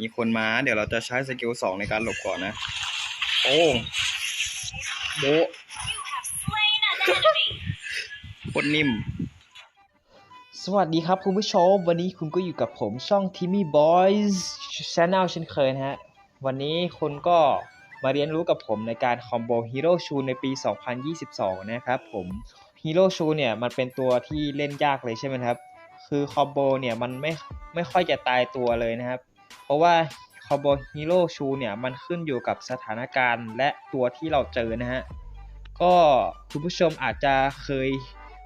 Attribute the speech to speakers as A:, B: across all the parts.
A: มีคนมา เดี๋ยวเราจะใช้สกิลสองในการหลบก่อนนะ โอ้โบะ
B: You have slain an enemy.
A: โคตรนิ่ม
C: สวัสดีครับคุณผู้ชม วันนี้คุณก็อยู่กับผมช่อง Timmy Boys Channel เช่นเคยนะฮะ วันนี้คุณก็มาเรียนรู้กับผมในการคอมโบฮีโร่ชูในปี 2022 นะครับผมฮีโร่ชูเนี่ยมันเป็นตัวที่เล่นยากเลยใช่ไหมครับ คือคอมโบเนี่ยมันไม่ไม่ค่อยจะตายตัวเลยนะครับเพ ราะว่าคอมโบฮีโร่ชูเนี่ยมันขึ้นอยู่กับสถานการณ์และตัวที่เราเจอนะฮะ ก็คุณผู้ชมอาจจะเคย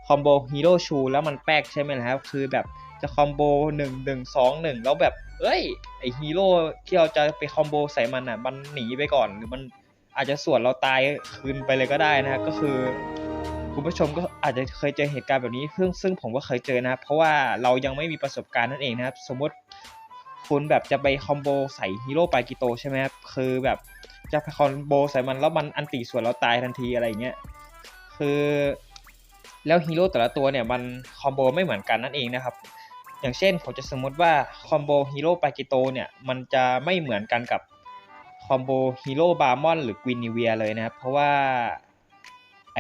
C: คอมโบฮีโร่ชูแล้วมันแป๊กใช่ไหมล่ะครับ คือแบบจะคอมโบหนึ่งหนึ่งสองหนึ่งแล้วแบบเอ้ยไอฮีโร่ที่เราจะไปคอมโบใส่มันอะมันหนีไปก่อนหรือมันอาจจะสวนเราตายคืนไปเลยก็ได้นะฮะก็คือคุณผู้ชมก็อาจจะเคยเจอเหตุการณ์แบบนี้ซึ่งซึ่งผมก็เคยเจอนะเพราะว่าเรายังไม่มีประสบการณ์นั่นเองนะครับ สมมติ คุณแบบจะไปคอมโบใส่ฮีโร่ปากิโตใช่ไหมครับคือแบบจะไปคอมโบใส่มันแล้วมันอันติส่วนเราตายทันทีอะไรเงี้ยคือแล้วฮีโร่แต่ละตัวเนี่ยมันคอมโบไม่เหมือนกันนั่นเองนะครับ อย่างเช่นผมจะสมมติว่าคอมโบฮีโร่ปากิโตเนี่ยมันจะไม่เหมือนกันกับคอมโบฮีโร่บาร์มอนหรือกวินิเวียเลยนะครับ เพราะว่าไอ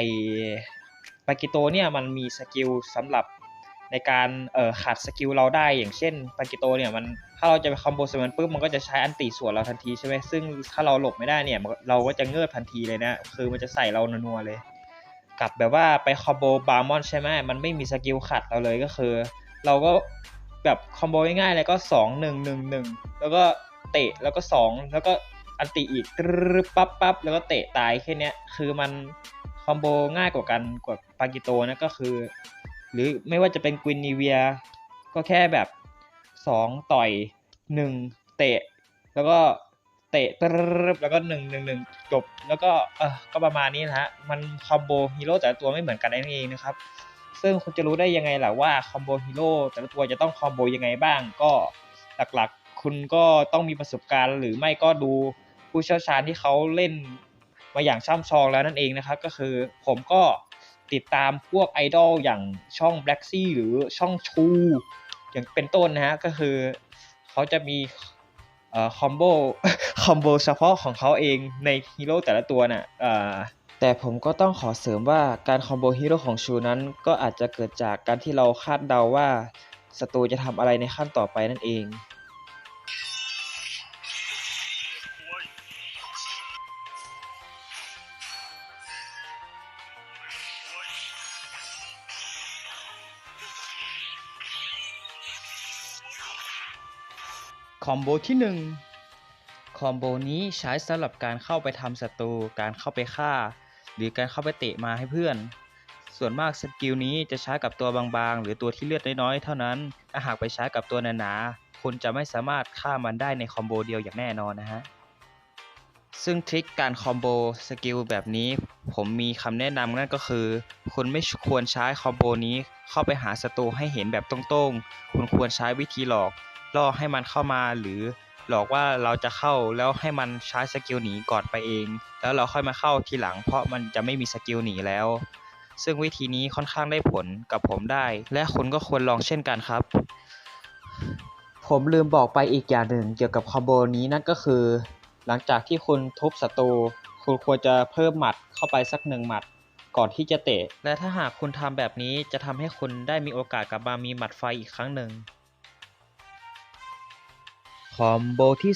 C: ปากิโตเนี่ยมันมีสกิลสำหรับในการเอ่อขัดสกิลเราได้อย่างเช่นปากิโตเนี่ยมัน ถ้าเราจะไปคอมโบใส่มันปุ๊บมันก็จะใช้อันติส่วนเราทันทีใช่ไหมซึ่งถ้าเราหลบไม่ได้เนี่ย เราก็จะเงือบทันทีเลยนะ คือมันจะใส่เรานัวๆเลย กับแบบว่าไปคอมโบบาร์มอนใช่ไหมมันไม่มีสกิลขัดเราเลยก็คือ เราก็แบบคอมโบง่ายๆเลยก็สองหนึ่งหนึ่งหนึ่งแล้วก็เตะแล้วก็สองแล้วก็อันติอีกปั๊บปั๊บแล้วก็เตะตายแค่นี้คือมันคอมโบง่ายกว่ากันกว่าปากิโตนะก็คือ หรือไม่ว่าจะเป็นกวินนีเวีย ก็แค่แบบ สองต่อยหนึ่งเตะ แล้วก็เตะตรึบแล้วก็หนึ่งหนึ่งหนึ่งจบ แล้วก็เออก็ประมาณนี้นะฮะ มันคอมโบฮีโร่แต่ละตัวไม่เหมือนกันนั่นเองนะครับ ซึ่งคุณจะรู้ได้ยังไงล่ะว่าคอมโบฮีโร่แต่ละตัวจะต้องคอมโบยังไงบ้าง ก็หลักๆ คุณก็ต้องมีประสบการณ์หรือไม่ก็ดูผู้เชี่ยวชาญที่เขาเล่นมาอย่างช่ำชองแล้วนั่นเองนะครับ ก็คือผมก็ติดตามพวกไอดอลอย่างช่อง Black Sea หรือช่องชู อย่างเป็นต้นนะฮะก็คือเขาจะมีเอ่อคอมโบคอมโบเฉพาะของเขาเองในฮีโร่แต่ละตัวน่ะเอ่อแต่ผมก็ต้องขอเสริมว่าการคอมโบฮีโร่ของชูนั้น ก็อาจจะเกิดจากการที่เราคาดเดาว่าศัตรูจะทำอะไรในขั้นต่อไปนั่นเอง คอมโบที่ 1 คอมโบนี้ใช้สำหรับการเข้าไปทำศัตรู การเข้าไปฆ่า หรือการเข้าไปเตะมาให้เพื่อน ส่วนมากสกิลนี้จะใช้กับตัวบางๆ หรือตัวที่เลือดน้อยๆ เท่านั้นถ้าหากไปใช้กับตัวหนาๆ คุณจะไม่สามารถฆ่ามันได้ในคอมโบเดียวอย่างแน่นอนนะฮะ ซึ่งทริคการคอมโบสกิลแบบนี้ ผมมีคำแนะนำนั่นก็คือ คุณไม่ควรใช้คอมโบนี้เข้าไปหาศัตรูให้เห็นแบบตรงๆ คุณควรใช้วิธีหลอก ล่อให้มันเข้ามาหรือหลอกว่าเราจะเข้าแล้วให้มันใช้สกิลหนีก่อนไปเอง แล้วเราค่อยมาเข้าทีหลังเพราะมันจะไม่มีสกิลหนีแล้ว ซึ่งวิธีนี้ค่อนข้างได้ผลกับผมได้ และคุณก็ควรลองเช่นกันครับ ผมลืมบอกไปอีกอย่างหนึ่งเกี่ยวกับคอมโบนี้นั่นก็คือ หลังจากที่คุณทุบศัตรูคุณควรจะเพิ่มหมัดเข้าไปสักหนึ่งหมัดก่อนที่จะเตะ และถ้าหากคุณทำแบบนี้จะทำให้คุณได้มีโอกาสกลับมามีหมัดไฟอีกครั้งหนึ่ง คอมโบที่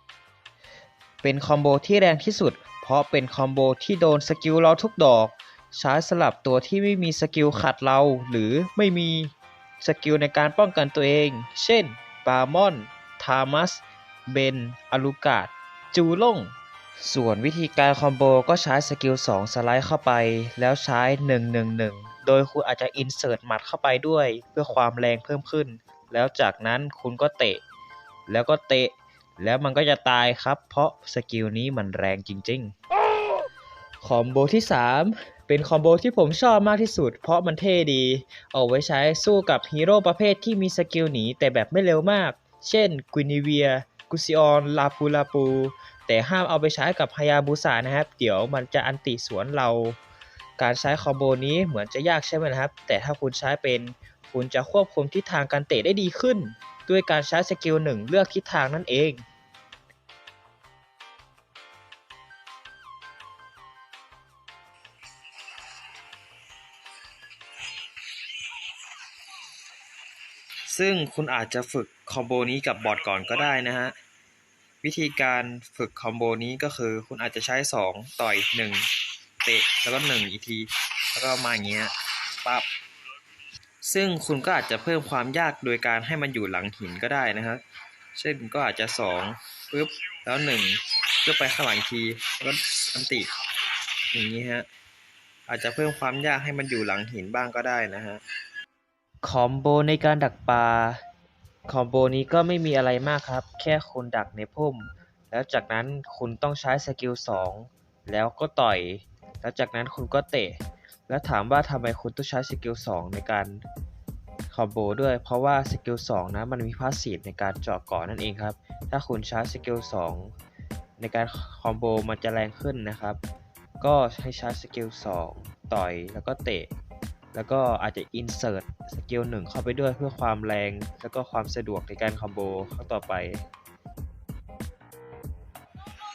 C: 2 เป็นคอมโบที่แรงที่สุด เพราะเป็นคอมโบที่โดนสกิลเราทุกดอก ใช้สลับตัวที่ไม่มีสกิลขัดเรา หรือไม่มีสกิลในการป้องกันตัวเอง เช่นบามอน ทามัส เบน อลูกาดจูล่ง ส่วนวิธีการคอมโบก็ใช้สกิล 2 สไลด์เข้าไป แล้วใช้ 111 โดยคุณอาจจะอินเสิร์ตหมัดเข้าไปด้วย เพื่อความแรงเพิ่มขึ้น แล้วจากนั้นคุณก็เตะ แล้วก็เตะ แล้วมันก็จะตายครับ เพราะสกิลนี้มันแรงจริงๆ คอมโบที่ 3 เป็นคอมโบที่ผมชอบมากที่สุด เพราะมันเท่ดี เอาไว้ใช้สู้กับฮีโร่ประเภทที่มีสกิลหนีแต่แบบไม่เร็วมาก เช่นกวินิเวีย กุซิออน ลาปูลาปู แต่ห้ามเอาไปใช้กับฮายาบุสะนะครับ เดี๋ยวมันจะอันติสวนเราการใช้คอมโบนี้เหมือนจะยากใช่ไหมครับ แต่ถ้าคุณใช้เป็น คุณจะควบคุมทิศทางการเตะได้ดีขึ้น ด้วยการใช้สกิลหนึ่งเลือกทิศทางนั่นเอง
A: ซึ่งคุณอาจจะฝึกคอมโบนี้กับบอทก่อนก็ได้นะฮะ วิธีการฝึกคอมโบนี้ก็คือคุณอาจจะใช้ 2 ต่อย 1 เตะแล้วก็ 1 อีกที แล้วก็มาอย่างเงี้ยปั๊บ ซึ่งคุณก็อาจจะเพิ่มความยากโดยการให้มันอยู่หลังหินก็ได้นะครับเช่นก็อาจจะ2ปึ๊บแล้ว1เพื่อไปข้างหลังทีแล้วอันติอย่างนี้ฮะอาจจะเพิ่มความยากให้มันอยู่หลังหินบ้างก็ได้นะฮะ
C: คอมโบในการดักปลาคอมโบนี้ก็ไม่มีอะไรมากครับ แค่คุณดักในพุ่ม แล้วจากนั้นคุณต้องใช้สกิล2แล้วก็ต่อย แล้วจากนั้นคุณก็เตะ แล้วถามว่าทำไมคุณต้องใช้สกิล2ในการคอมโบด้วย เพราะว่าสกิล2นะมันมีพาสซีฟในการเจาะกาะนั่นเองครับ ถ้าคุณใช้สกิล2ในการคอมโบมันจะแรงขึ้นนะครับ ก็ให้ใช้สกิล2ต่อยแล้วก็เตะ แล้วก็อาจจะ insert สกิลหนึ่งเข้าไปด้วยเพื่อความแรง แล้วก็ความสะดวกในการคอมโบครั้งต่อไป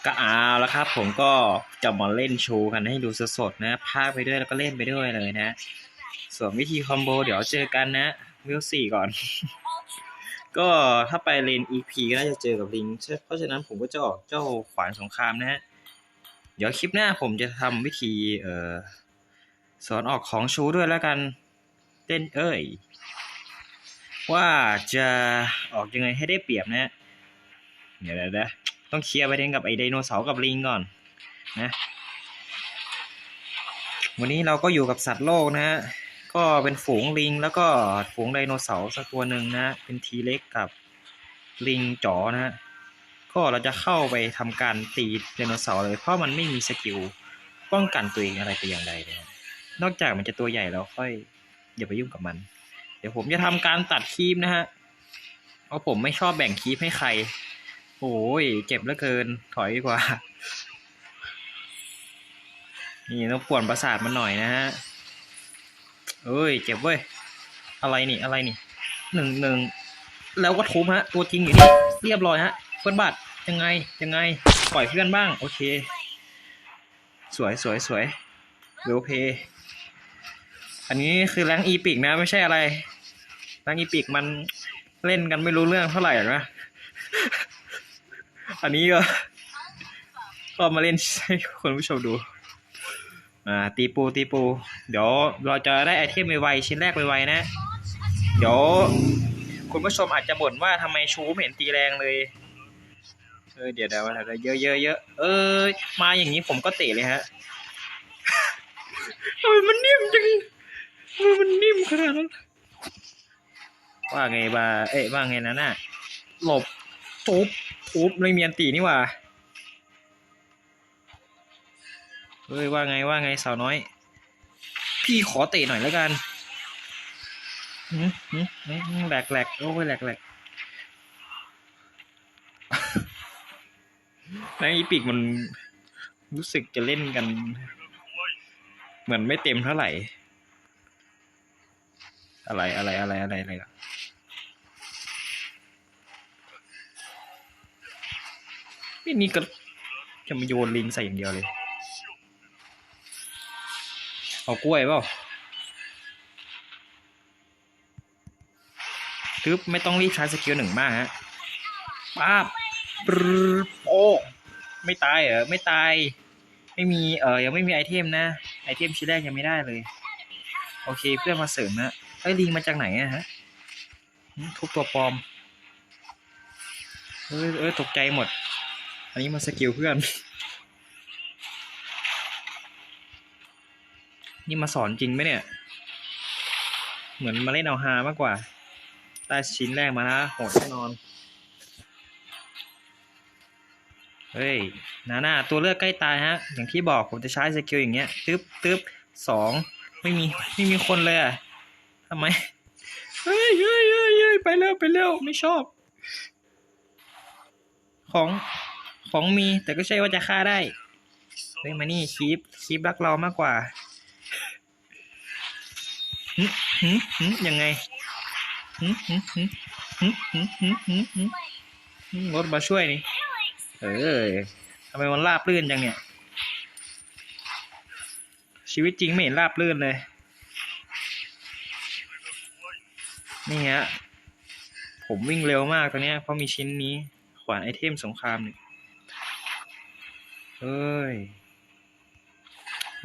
A: ก็เอาแล้วครับ ผมก็จะมาเล่นโชว์กันให้ดูสดๆนะพากไปด้วยแล้วก็เล่นไปด้วยเลยนะ ส่วนวิธีคอมโบเดี๋ยวเจอกันนะวิวสี่ก่อน ก็ถ้าไปเลน EP ก็น่าจะเจอกับลิงใช่เพราะฉะนั้นผมก็จะออกเจ้าขวานสงครามนะฮะเดี๋ยวคลิปหน้าผมจะทำวิธีเอ่อสอนออกของชูด้วยแล้วกัน เต้นเอ้ย ว่าจะออกยังไงให้ได้เปรียบนะเดี๋ยวๆนะ ต้องเคลียร์ประเด็นกับไอไดโนเสาร์กับลิงก่อนนะ วันนี้เราก็อยู่กับสัตว์โลกนะฮะ ก็เป็นฝูงลิงแล้วก็ฝูงไดโนเสาร์สักตัวหนึ่งนะ เป็นทีเล็กกับลิงจ๋อนะฮะ ก็เราจะเข้าไปทำการตีไดโนเสาร์เลย เพราะมันไม่มีสกิลป้องกันตัวเองอะไรแต่อย่างใดเลยนะนอกจากมันจะตัวใหญ่แล้วค่อยอย่าไปยุ่งกับมัน เดี๋ยวผมจะทำการตัดคีบนะฮะ เพราะผมไม่ชอบแบ่งคีบให้ใคร โอ้ยเจ็บเหลือเกิน ถอยดีกว่า นี่ต้องป่วนประสาทมันหน่อยนะฮะเอ้ย เจ็บเว้ย อะไรนี่ อะไรนี่ หนึ่งหนึ่ง แล้วก็ทุบฮะ ตัวจริงอยู่นี่ เรียบร้อยฮะ เพื่อนบัตรยังไง ยังไง ปล่อยเพื่อนบ้าง โอเค สวยสวยสวยเวลเพย์อันนี้คือแรงอีพิกนะ ไม่ใช่อะไรแรงอีพิกมันเล่นกันไม่รู้เรื่องเท่าไหร่หรอนะ อันนี้ก็ ก็มาเล่นให้คนผู้ชมดู อ่า ตีปูตีปู เดี๋ยวเราจะได้ไอเทมไวๆชิ้นแรกไวๆนะ เดี๋ยวคุณผู้ชมอาจจะบ่นว่าทำไมชูไม่เห็นตีแรงเลย เออเดี๋ยวเดี๋ยวเดี๋ยวเยอะเยอะเยอะเออมาอย่างนี้ผมก็เตะเลยฮะทำไมมันนิ่มจังทำไมมันนิ่มขนาดนั้นว่าไงบาเอ๊ะว่าไงนะน่ะหลบทุบ ทุบเลยมีอันตีนี่หว่าเฮ้ยว่าไงว่าไงสาวน้อย พี่ขอเตะหน่อยแล้วกันหืมหืมแหลกแหลกโอ้ยแหลกแหลกในอีปิกมันรู้สึกจะเล่นกัน เหมือนไม่เต็มเท่าไหร่ อะไรอะไรอะไรอะไรอะไร อะนี่นี่ก็จะมาโยนลิงใส่อย่างเดียวเลย เอากล้วยเปล่าทึบไม่ต้องรีบใช้สกิลหนึ่งมากฮะป้าบปโอ้ไม่ตายเหรอ ไม่ตาย ไม่มี เออยังไม่มีไอเทมนะ ไอเทมชิ้นแรกยังไม่ได้เลย โอเค เพื่อนมาเสริมนะไอ้ลิงมาจากไหนอะฮะทุบตัวปลอม เอ้ยเอ้ยตกใจหมด อันนี้มาสกิลเพื่อน นี่มาสอนจริงไหมเนี่ย เหมือนมาเล่นเอาฮามากกว่าได้ชิ้นแรกมานะโหดแน่นอน เฮ้ยนาหน่าตัวเลือกใกล้ตายฮะ อย่างที่บอกผมจะใช้สกิลอย่างเงี้ย ตึ๊บตึ๊บสองไม่มี ไม่มีคนเลยอะทำไม เฮ้ยเฮ้ยเฮ้ยเฮ้ยไปเร็ว ไปเร็ว ไม่ชอบ ของ ของมี แต่ก็ใช่ว่าจะฆ่าได้เฮ้ยมานี่คีปคีปรักเรามากกว่าหึหึหึยังไงหึหึหึหึหึหึหึหึหึรถมาช่วยนี่ เออทำไมมันราบลื่นจังเนี่ย ชีวิตจริงไม่เห็นราบลื่นเลย นี่ฮะ ผมวิ่งเร็วมากตอนนี้เพราะมีชิ้นนี้ ขวานไอเทมสงครามเนี่ย เฮ้ย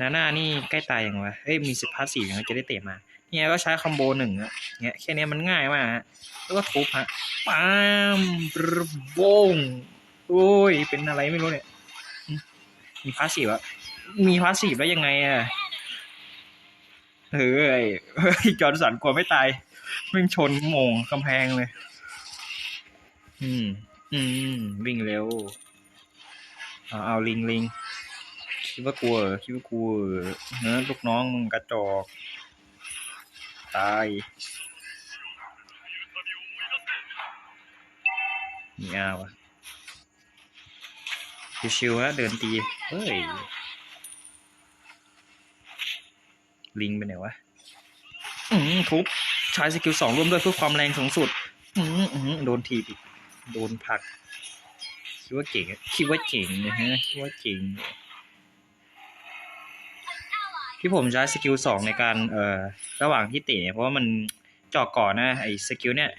A: นาหน่านี่ใกล้ตายยังวะเอ้ย มีสิบพาสสี่ยังจะได้เตะมา เนี่ยก็ใช้คอมโบหนึ่งอะเนี่ยแค่นี้มันง่ายมากฮะ แล้วก็ทุบฮะปามปรบงโอ้ย เป็นอะไรไม่รู้เนี่ย มีพาสซีฟอะมีพาสซีฟแล้วยังไงอะเฮ้ยเฮ้ย จอร์นสันกลัวไม่ตายแม่งชนโมงกำแพงเลย อืม อืม วิ่งเร็ว เอาเอาลิงลิงคิดว่ากลัวคิดว่ากลัวเนื้อะลูกน้องมึงกระจอกตายมีอาวะชิวๆฮะเดินตี เฮ้ย ลิงไปไหนวะ อืมทุบใช้สกิลสองร่วมด้วยเพื่อความแรงสูงสุด อืมอืมโดนทีบอีก โดนผัก คิดว่าเก่งคิดว่าเก่งนะฮะคิดว่าเก่งที่ผมใช้สกิลสองในการเอ่อระหว่างที่เตะเนี่ยเพราะว่ามันเจาะก่อนนะไอ้สกิลเนี่ย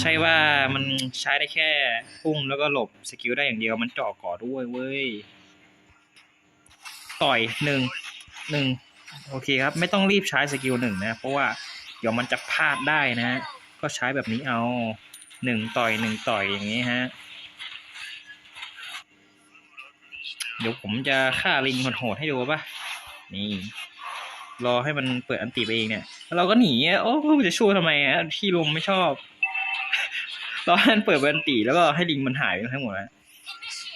A: ใช่ว่ามันใช้ได้แค่พุ่งแล้วก็หลบสกิลได้อย่างเดียวมันเจาะก่อด้วยเว้ยต่อยหนึ่งหนึ่งโอเคครับ ไม่ต้องรีบใช้สกิลหนึ่งนะ เพราะว่าเดี๋ยวมันจะพลาดได้นะ ก็ใช้แบบนี้เอาหนึ่งต่อยหนึ่งต่อยอย่างนี้ฮะ เดี๋ยวผมจะฆ่าลิงโหดให้ดูป่ะ นี่ รอให้มันเปิดอันติไปเองเนี่ยแล้วเราก็หนีอะโอ้จะช่วยทำไมอะที่ลมไม่ชอบรอให้มันเปิดอันติแล้วก็ให้ลิงมันหายไปทั้งหมดนะ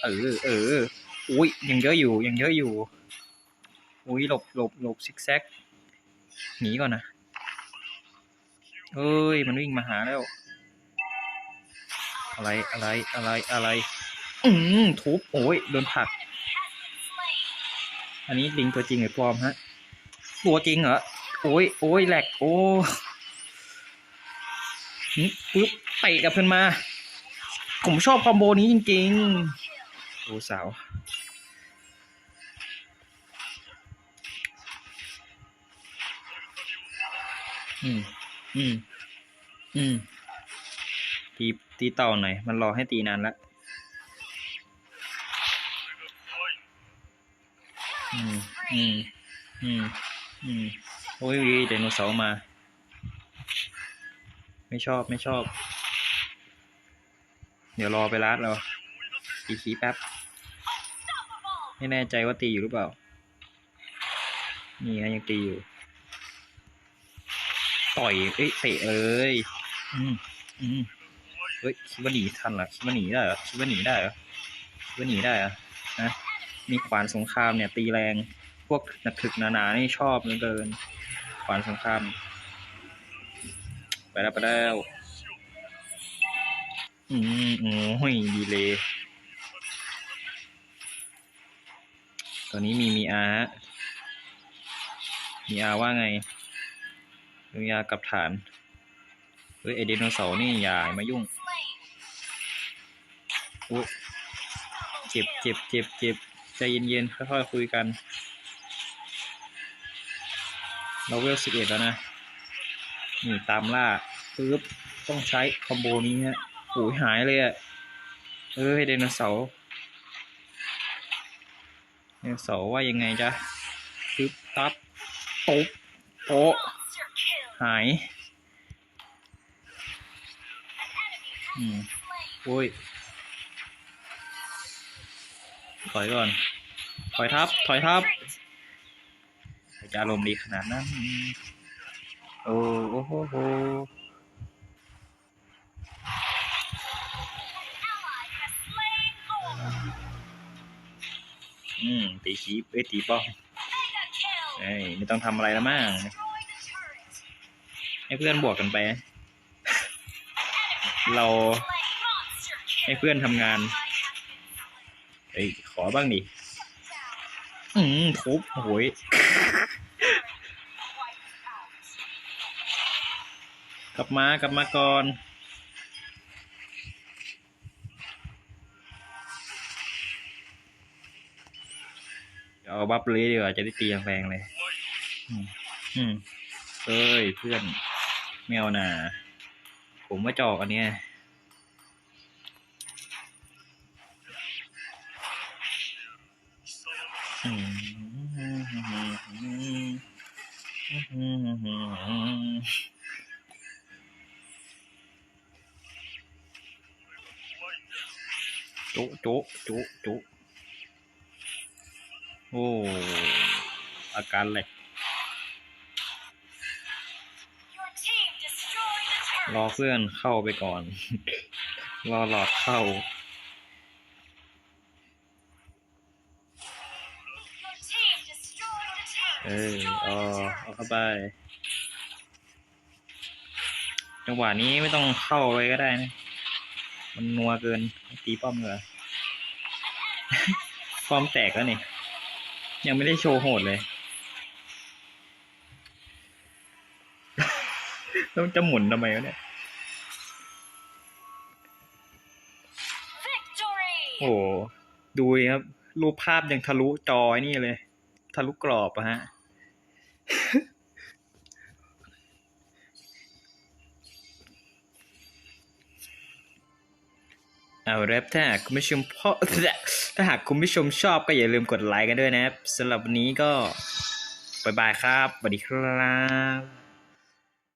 A: เออเอออุ้ยยังเยอะอยู่ยังเยอะอยู่ อุ้ยหลบหลบหลบซิกแซกหนีก่อนนะเอ้ยมันวิ่งมาหาแล้ว อะไรอะไรอะไรอะไร อืมทุบโอ้ยโดนผัก อันนี้ลิงตัวจริงหรือปลอมฮะ ตัวจริงเหรอ โอ้ยโอ้ยแหลก โอ้หึปึ๊บเตะกับขึ้นมา ผมชอบคอมโบนี้จริงๆ โอ้สาว อืม อืม อืม ตีตีเต่าหน่อย มันรอให้ตีนานแล้ว อืม อืม อืม โอ้ยไดโนเสาร์มา ไม่ชอบไม่ชอบ เดี๋ยวรอไปรัดเราตีขี้แป๊บ ไม่แน่ใจว่าตีอยู่หรือเปล่า นี่ไงยังตีอยู่ ต่อย เอ้ยเตะเลย อืม อืมเฮ้ยคิดว่าหนีทันเหรอคิดว่าหนีได้เหรอคิดว่าหนีได้เหรอคิดว่าหนีได้เหรอนะมีขวานสงครามเนี่ยตีแรง พวกหนักถึกหนาๆนี่ชอบเหลือเกินขวานสงครามไปแล้วไปแล้ว อืมโอ้ยดีเลยตอนนี้มีมีอาฮะมีอาว่าไงมีอากับฐาน เฮ้ยไอเดโนเสาร์นี่อย่ามายุ่งอุ้เจ็บเจ็บเจ็บเจ็บใจเย็นๆ ค่อยๆ คุยกัน เราเวลสิบเอ็ดแล้วนะ นี่ตามล่าปึ๊บต้องใช้คอมโบนี้ฮะโอ้ยหายเลยอะเอ้ยไดโนเสาร์ไดโนเสาร์ว่ายังไงจ๊ะปึ๊บตับตบโปะหาย อืมโอ้ยถอยก่อน ถอยทับ ถอยทับ จะอารมณ์ดีขนาดนั้น โอ้โอ้โหโห
B: Ally has slain Golem.
A: อืมตีคีบเอ้ยตีป้อม
B: Mega kill.
A: เอ้ยไม่ต้องทำอะไรแล้วมั้ง
B: Destroy the turret.
A: ให้เพื่อนบวกกันไป เรา
B: Slain monster
A: ให้
B: kill.
A: เพื่อนทำงาน
B: Ally has been
A: เอ้ยขอบ้างดิ
B: shut down.
A: อืมทุบโอ้ย กลับมากลับมาก่อนเอาบัฟเลยดีกว่าจะได้ตีแรงเลย อืมเอ้ยเพื่อนแมวนาผมมาจอกอันเนี้ยอืม จุจุจุจุโอ้อาการแหลก
B: Your team destroyed the turret.
A: รอเพื่อนเข้าไปก่อน รอหลอดเข้า เออเอาเอาเข้าไป จังหวะนี้ไม่ต้องเข้าไปก็ได้นะ มันนัวเกิน ตีป้อมเลยป้อมแตกแล้วนี่ยังไม่ได้โชว์โหดเลยต้องจะหมุนทำไมวะเนี่ย
B: Victory.
A: โอ้โหดูดิครับ รูปภาพยังทะลุจอไอ้นี่เลย ทะลุกรอบอะฮะ เอาละครับถ้าหากคุณผู้ชมพอถ้าหากคุณผู้ชมชอบก็อย่าลืมกดไลค์กันด้วยนะครับสำหรับวันนี้ก็บายบายครับสวัสดีครับ